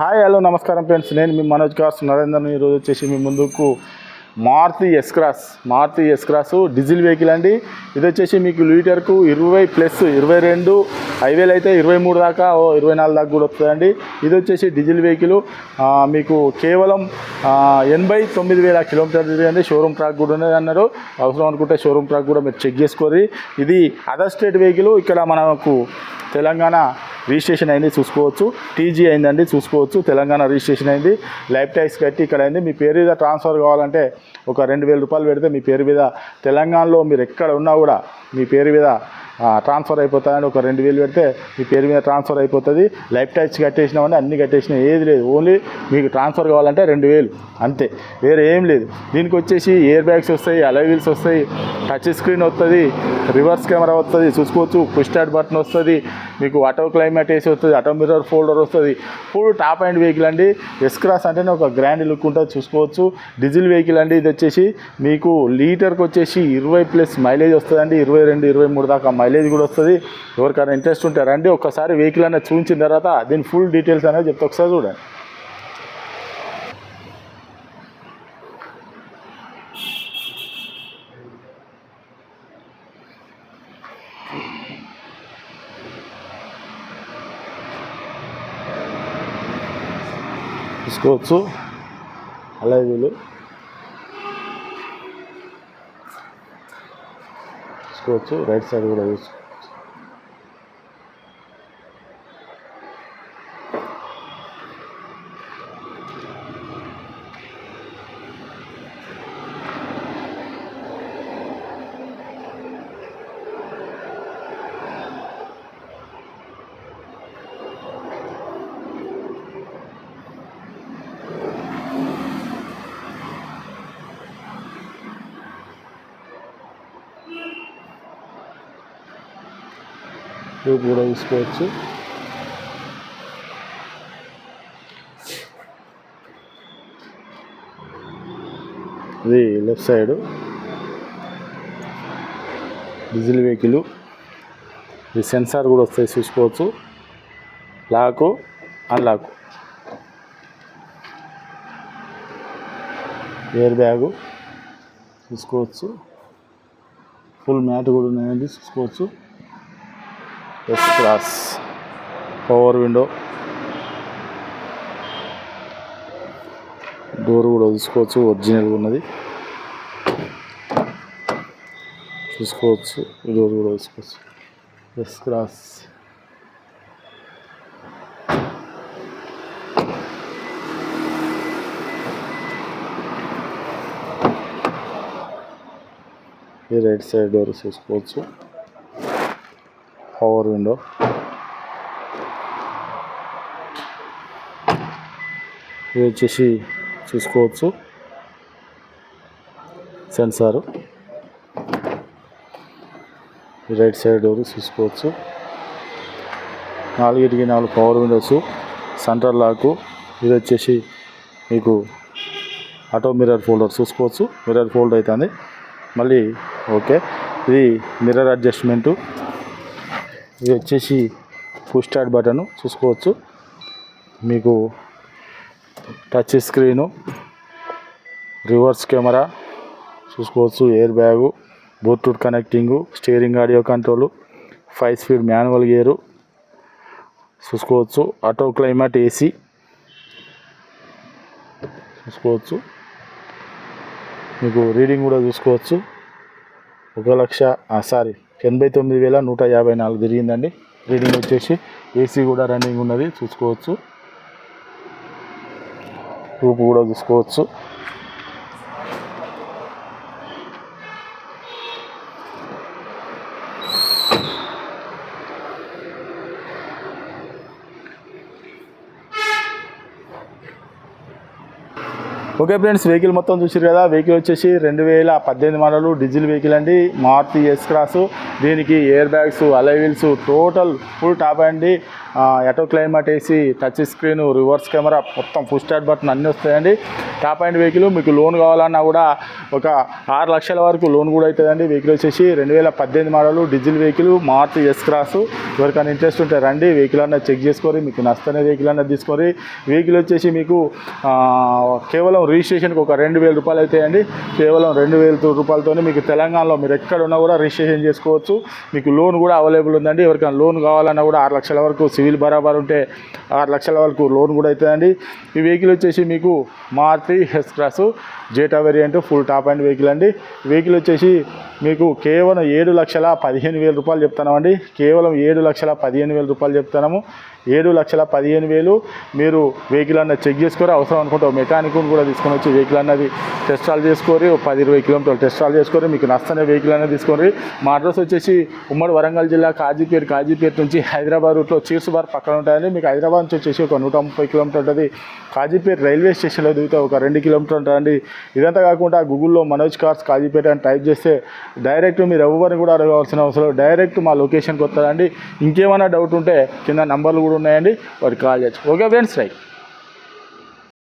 Hi hello నమస్కారం friends. నేను మీ Manoj cars Narender ఈరోజు వచ్చేసి మీ ముందుకు Maruti S cross Maruti S cross diesel vehicle అండి. ఇది వచ్చేసి మీకు లీటర్కు ఇరవై ప్లస్ ఇరవై రెండు హైవేలు అయితే ఇరవై మూడు దాకా ఓ ఇరవై నాలుగు దాకా కూడా వస్తుందండి. ఇది వచ్చేసి డీజిల్ వెహికల్. మీకు కేవలం ఎనభై తొమ్మిది వేల కిలోమీటర్ తిరిగింది. షోరూమ్ ట్రాక్ కూడా ఉన్నది అన్నారు. అవసరం అనుకుంటే షోరూమ్ ట్రాక్ కూడా మీరు చెక్ చేసుకోరు ఇది అదర్ స్టేట్ వెహికల్. ఇక్కడ మనకు తెలంగాణ రిజిస్ట్రేషన్ అయింది చూసుకోవచ్చు. టీజీ అయిందండి చూసుకోవచ్చు. తెలంగాణ రిజిస్ట్రేషన్ అయింది. లైఫ్ ట్యాక్స్ కట్టి ఇక్కడ అయింది. మీ పేరు మీద ట్రాన్స్ఫర్ కావాలంటే ఒక రెండు వేల రూపాయలు పెడితే మీ పేరు మీద తెలంగాణలో మీరు ఎక్కడ ఉన్నా కూడా మీ పేరు మీద ట్రాన్స్ఫర్ అయిపోతుందని ఒక రెండు వేలు పెడితే మీ పేరు మీద ట్రాన్స్ఫర్ అయిపోతుంది. లైఫ్ టచ్ కట్టేసినామని అన్ని కట్టేసినా ఏది లేదు. ఓన్లీ మీకు ట్రాన్స్ఫర్ కావాలంటే రెండు వేలు. అంతే. వేరే ఏం లేదు. దీనికి వచ్చేసి ఎయిర్ బ్యాగ్స్ వస్తాయి అలవీల్స్ వస్తాయి టచ్ స్క్రీన్ వస్తుంది రివర్స్ కెమెరా వస్తుంది చూసుకోవచ్చు పుష్ స్టార్ట్ బటన్ వస్తుంది మీకు ఆటో క్లైమేట్ వేసి వస్తుంది ఆటో మిర్రర్ ఫోల్డర్ వస్తుంది. ఫుల్ టాప్ అండ్ వెహికల్ అండి. ఎస్ క్రాస్ అంటేనే ఒక గ్రాండ్ లుక్ ఉంటుంది చూసుకోవచ్చు. డీజిల్ వెహికల్ అండి ఇది వచ్చేసి మీకు లీటర్కి వచ్చేసి ఇరవై ప్లస్ మైలేజ్ వస్తుందండి. ఇరవై రెండు ఇరవై మూడు దాకా మైలేజ్ కూడా వస్తుంది. ఎవరికైనా ఇంట్రెస్ట్ ఉంటే రండి ఒకసారి వెహికల్ అనేది చూపించిన తర్వాత దీని ఫుల్ డీటెయిల్స్ అనేది చెప్తే ఒకసారి చూడండి. తీసుకోవచ్చు. అలాగే వీళ్ళు తీసుకోవచ్చు. రైట్ సైడ్ కూడా చూసుకోవచ్చు ట్యూబ్ కూడా చూసుకోవచ్చు ఇది లెఫ్ట్ సైడ్. Diesel vehicle. ఇది సెన్సార్ కూడా వస్తాయి చూసుకోవచ్చు. Lock unlock. ఎయిర్ బ్యాగు చూసుకోవచ్చు. ఫుల్ మ్యాట్ కూడా ఉన్నాయండి చూసుకోవచ్చు. S class power window door కూడా చూసుకోవచ్చు ఒరిజినల్గా ఉన్నది. చూసుకోవచ్చు ఈ డోర్ కూడా చూసుకోవచ్చు. ఎస్ క్లాస్ ఈ రైట్ సైడ్ డోర్ చూసుకోవచ్చు. Power window. ఇది వచ్చేసి చూసుకోవచ్చు. సెన్సారు. ఈ రైట్ సైడ్ డోర్ చూసుకోవచ్చు. నాలుగిటికి నాలుగు పవర్ విండోస్ సెంటర్ లాకు. ఇది వచ్చేసి మీకు ఆటో మిర్రర్ ఫోల్డర్ చూసుకోవచ్చు. మిర్రర్ ఫోల్డ్ అవుతుంది మళ్ళీ ఓకే. ఇది మిర్రర్ అడ్జస్ట్మెంటు. ఇది వచ్చేసి పుష్ స్టార్ట్ బటన్ చూసుకోవచ్చు. మీకు టచ్ స్క్రీను రివర్స్ కెమెరా చూసుకోవచ్చు air bag bluetooth connecting steering audio control five speed manual gear చూసుకోవచ్చు. ఆటో క్లైమేట్ ఏసీ చూసుకోవచ్చు. మీకు రీడింగ్ కూడా చూసుకోవచ్చు. ఒక లక్ష సారీ ఎనభై తొమ్మిది వేల నూట యాభై నాలుగు తిరిగిందండి. రీడింగ్ వచ్చేసి ఏసీ కూడా రన్నింగ్ ఉన్నది చూసుకోవచ్చు. రూపు కూడా చూసుకోవచ్చు. ఓకే ఫ్రెండ్స్ వెహికల్ మొత్తం చూసారు కదా. వెహికల్ వచ్చేసి రెండు వేల పద్దెనిమిది మోడలు డీజిల్ వెహికల్ అండి. మార్తి ఎస్ క్రాస్ దీనికి air bags alloy wheels total full top అండి. Auto climate AC touch screen reverse camera మొత్తం ఫుల్ స్టార్ట్ బటన్ అన్నీ వస్తాయండి. టాప్ అండ్ వెహికల్ మీకు లోన్ కావాలన్నా కూడా ఒక ఆరు లక్షల వరకు లోన్ కూడా అవుతుందండి వెహికల్ వచ్చేసి రెండు వేల పద్దెనిమిది model diesel vehicle Maruti S cross ఎవరికైనా ఇంట్రెస్ట్ ఉంటే రండి. వెహికల్ అన్నది చెక్ చేసుకొని మీకు నష్టనే వెహికల్ అన్నది తీసుకొని వెహికల్ వచ్చేసి మీకు కేవలం రిజిస్ట్రేషన్కి ఒక రెండు వేల రూపాయలు అవుతాయండి కేవలం రెండు వేల రూపాయలతోనే మీకు తెలంగాణలో మీరు ఎక్కడ ఉన్నా కూడా రిజిస్ట్రేషన్ చేసుకోవచ్చు. మీకు లోన్ కూడా అవైలబుల్ ఉందండి. ఎవరికైనా లోన్ కావాలన్నా కూడా ఆరు లక్షల వరకు సివిల్ బరాబర్ ఉంటే ఆరు లక్షల వరకు లోన్ కూడా అవుతుందండి ఈ వెహికల్ వచ్చేసి మీకు Maruti S cross Zeta variant full top and vehicle అండి. వెహికల్ వచ్చేసి మీకు కేవలం ఏడు లక్షల పదిహేను వేల రూపాయలు చెప్తున్నామండి. కేవలం ఏడు లక్షల పదిహేను వేల రూపాయలు చెప్తున్నాము. ఏడు లక్షల పదిహేను వేలు మీరు వెహికల్ అన్న చెక్ చేసుకొని అవసరం అనుకుంటే మెకానిక్ కూడా తీసుకొని వచ్చి వెహికల్ అన్నది టెస్ట్ ట్రాల్ ఒక పది ఇరవై కిలోమీటర్లు టెస్టాల్ ట్రాల్ చేసుకొని మీకు నచ్చని వెహికల్ అనేది తీసుకొని మా అడ్రస్ వచ్చేసి ఉమ్మడి వరంగల్ జిల్లా కాజీపేట కాజీపేట నుంచి హైదరాబాద్ రూట్లో చీర్స్ బార్ పక్కన ఉంటాయండి. మీకు హైదరాబాద్ నుంచి వచ్చేసి ఒక నూట ముప్పై కిలోమీటర్ ఉంటుంది. కాజీపేట రైల్వే స్టేషన్లో దిగితే ఒక రెండు కిలోమీటర్ ఉంటుందండి ఇదంతా కాకుండా గూగుల్లో మనోజ్ కార్స్ కాజీపేట అని టైప్ చేస్తే డైరెక్ట్ మీరు ఎవరిని కూడా అడగవలసిన అవసరం డైరెక్ట్ మా లొకేషన్కి వస్తారండి. ఇంకేమైనా డౌట్ ఉంటే కింద నంబర్లు కూడా ఉన్నాయండి. వారికి కాల్ చేయొచ్చు ఓకే ఫ్రెండ్స్ రైట్.